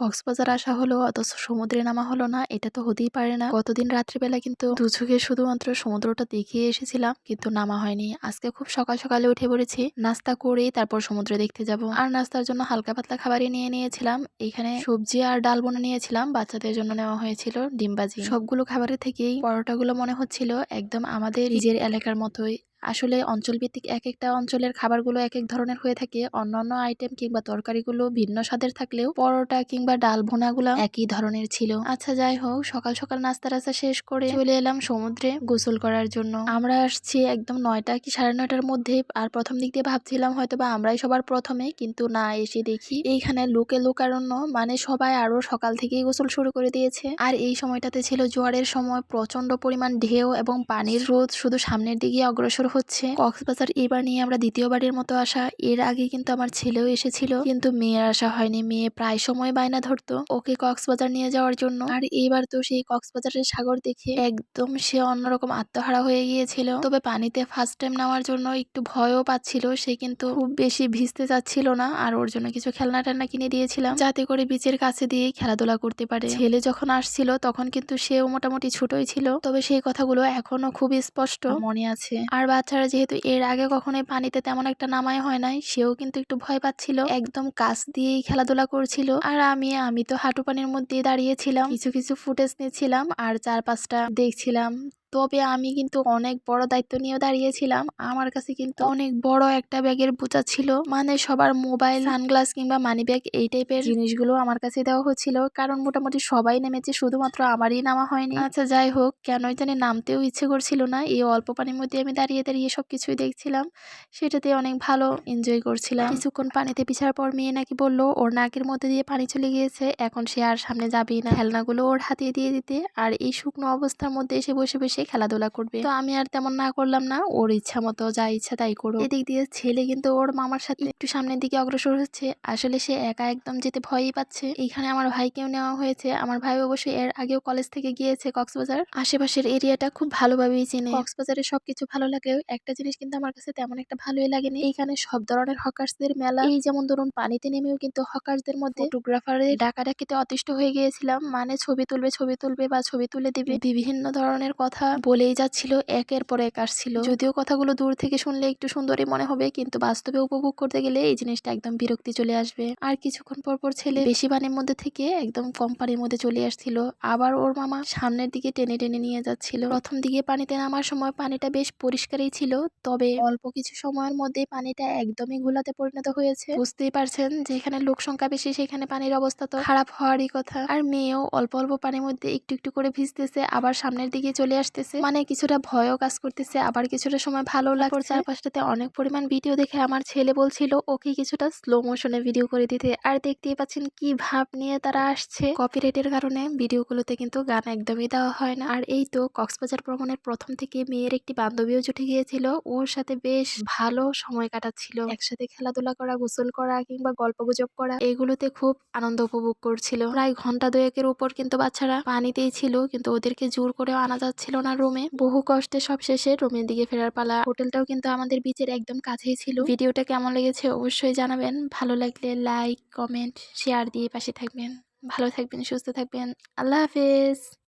কক্সবাজার আসা হলো, অথচ সমুদ্রে নামা হলো না, এটা তো হতেই পারে না। গতদিন রাত্রিবেলা কিন্তু দুচোখে শুধুমাত্র সমুদ্রটা দেখিয়ে এসেছিলাম, কিন্তু নামা হয়নি। আজকে খুব সকাল সকালে উঠে পড়েছি, নাস্তা করেই তারপর সমুদ্রে দেখতে যাব। আর নাস্তার জন্য হালকা পাতলা খাবারই নিয়ে নিয়েছিলাম। এখানে সবজি আর ডাল বনে নিয়েছিলাম, বাচ্চাদের জন্য নেওয়া হয়েছিল ডিমবাজি সবগুলো খাবারের থেকেই পরোটাগুলো মনে হচ্ছিল, একদম আমাদের নিজের এলাকার মতোই। আসলে অঞ্চলভিত্তিক এক একটা অঞ্চলের খাবারগুলো এক এক ধরনের হয়ে থাকে। অন্যান্য আইটেম কিংবা তরকারিগুলো ভিন্ন স্বাদের থাকলেও পরোটা কিংবা ডাল ভুনাগুলো একই ধরনের ছিল। আচ্ছা যাই হোক, সকাল সকাল নাস্তা রাস্তা শেষ করে চলে এলাম সমুদ্রে গোসল করার জন্য। আমরা আসছি একদম নয়টা কি সাড়ে নয়টার মধ্যে আর প্রথম দিক দিয়ে ভাবছিলাম হয়তো বা আমরাই সবার প্রথমে, কিন্তু না, এসে দেখি এইখানে লোকে লোকারণ্য মানে সবাই আরও সকাল থেকেই গোসল শুরু করে দিয়েছে। আর এই সময়টাতে ছিল জোয়ারের সময় প্রচণ্ড পরিমাণ ঢেউ এবং পানির রোদ শুধু সামনের দিকে অগ্রসর হচ্ছে। কক্সবাজার এবার নিয়ে আমরা দ্বিতীয়বারের মতো আসা। এর আগে কিন্তু আমার ছেলেও এসেছিল, কিন্তু মেয়ের আসা হয়নি। মেয়ে প্রায় সময় বায়না ধরতো ওকে কক্সবাজার নিয়ে যাওয়ার জন্য। আর এবার তো সেই কক্সবাজারের সাগর দেখে একদম সে অন্যরকম আত্মহারা হয়ে গিয়েছিল। তবে পানিতে ফার্স্ট টাইম নেওয়ার জন্য একটু ভয়ও পাচ্ছিল। সে কিন্তু খুব বেশি ভিজতে চাচ্ছিল না, আর ওর জন্য কিছু খেলনা টেলনা কিনে দিয়েছিলাম। যাতে করে বিচের কাছে দিয়ে খেলাধুলা করতে পারে। ছেলে যখন আসছিল, তখন কিন্তু সেও মোটামুটি ছোটই ছিল। তবে সেই কথাগুলো এখনও খুব স্পষ্ট মনে আছে। আর বাচ্চারা যেহেতু এর আগে কখনোই পানিতে তেমন একটা নামাই হয় নাই, সেও কিন্তু একটু ভয় পাচ্ছিল। একদম কাছ দিয়েই খেলাধুলা করছিল। আর আমি আমি তো হাঁটু পানির মধ্যে দাঁড়িয়েছিলাম। কিছু কিছু ফুটেজ নিয়েছিলাম আর চার পাঁচটা দেখছিলাম। তবে আমি কিন্তু অনেক বড় দায়িত্ব নিয়ে দাঁড়িয়েছিলাম। আমার কাছে কিন্তু অনেক বড় একটা ব্যাগের বোঝা ছিল। মানে সবার মোবাইল, সানগ্লাস কিংবা মানি ব্যাগ এই টাইপের জিনিসগুলো আমার কাছে দেওয়া হচ্ছিল। কারণ মোটামুটি সবাই নেমেছে, শুধুমাত্র আমারই নামা হয়নি। আচ্ছা যাই হোক কেনই জানি নামতেও ইচ্ছে করছিল না। এই অল্প পানির মধ্যে আমি দাঁড়িয়ে দাঁড়িয়ে সব কিছুই দেখছিলাম। সেটাতে অনেক ভালো এনজয় করছিলাম। কিছুক্ষণ পানিতে পিছার পর মেয়ে নাকি বলল, ওর নাকের মধ্যে দিয়ে পানি চলে গিয়েছে। এখন সে আর সামনে যাবেই না। খেলনাগুলো ওর হাতে দিয়ে দিতে। আর এই শুকনো অবস্থার মধ্যে এসে বসে বসে খেলাধুলা করবে। তো আমি আর তেমন না করলাম না, ওর ইচ্ছা মতো যা ইচ্ছা তাই করো এদিক দিয়ে ছেলে কিন্তু ওর মামার সাথে একটু সামনের দিকে অগ্রসর হচ্ছে। আসলে সে একা একদম যেতে ভয়ই পাচ্ছে। এখানে আমার ভাইকেও নেওয়া হয়েছে। আমার ভাই অবশ্যই এর আগেও কলেজ থেকে গিয়েছে কক্সবাজার। আশেপাশের এরিয়াটা খুব ভালোভাবেই চেনে। কক্সবাজারের সবকিছু ভালো লাগলেও একটা জিনিস কিন্তু আমার কাছে তেমন একটা ভালোই লাগেনি। এইখানে সব ধরনের হকার্সদের মেলা। এই যেমন ধরুন, পানিতে নেমেও কিন্তু হকার্সদের মধ্যে ফটোগ্রাফারের ডাকাডাকিতে অতিষ্ঠ হয়ে গিয়েছিলাম। মানে ছবি তুলবে ছবি তুলবে বা ছবি তুলে দিবে। বিভিন্ন ধরনের কথা বলেই যাচ্ছিল, একের পর এক আসছিল। যদিও কথাগুলো দূর থেকে শুনলে একটু সুন্দরই মনে হবে, কিন্তু বাস্তবে উপভোগ করতে গেলে এই জিনিসটা একদম বিরক্তি চলে আসবে। আর কিছুক্ষণ পর পর ছেলে বেশি পানির মধ্যে থেকে একদম কম পানির মধ্যে চলে আসছিল। আবার ওর মামা সামনের দিকে টেনে টেনে নিয়ে যাচ্ছিল। প্রথম দিকে পানিতে নামার সময় পানিটা বেশ পরিষ্কারই ছিল, তবে অল্প কিছু সময়ের মধ্যে পানিটা একদমই ঘোলাতে পরিণত হয়েছে। বুঝতেই পারছেন যেখানে লোক সংখ্যা বেশি, সেখানে পানির অবস্থা তো খারাপ হওয়ারই কথা। আর মেয়েও অল্প অল্প পানির মধ্যে একটু একটু করে ভিজতেছে, আবার সামনের দিকে চলে আসতেছে মানে কিছুটা ভয়ও কাজ করতেছে আবার কিছুটা সময় ভালো লাগছে। চারপাশটাতে অনেক পরিমাণ ভিডিও দেখে আমার ছেলে বলছিল ওকে কিছুটা স্লো মোশনে ভিডিও করে দিতে। আর দেখতেই পাচ্ছেন কি ভাব নিয়ে তারা আসছে। কপিরাইটের কারণে ভিডিওগুলোতে কিন্তু গান একদমই দেওয়া হয় না। আর এই তো কক্সবাজার ভ্রমণের প্রথম থেকে মেয়ের একটি বান্ধবীও জুটে গিয়েছিল। ওর সাথে বেশ ভালো সময় কাটাচ্ছিল। একসাথে খেলাধুলা করা গোসল করা কিংবা গল্প গুজব করা এগুলোতে খুব আনন্দ উপভোগ করছিল। প্রায় ঘণ্টা দুয়েকের উপর কিন্তু বাচ্চারা পানিতেই ছিল কিন্তু ওদেরকে জোর করেও আনা যাচ্ছিল না। রুমে বহু কষ্টে সব শেষে রুমের দিকে ফেরার পালা। হোটেলটাও কিন্তু আমাদের বিচের একদম কাছেই ছিল। ভিডিওটা কেমন লেগেছে অবশ্যই জানাবেন। ভালো লাগলে লাইক কমেন্ট শেয়ার দিয়ে পাশে থাকবেন। ভালো থাকবেন, সুস্থ থাকবেন। আল্লাহ হাফেজ!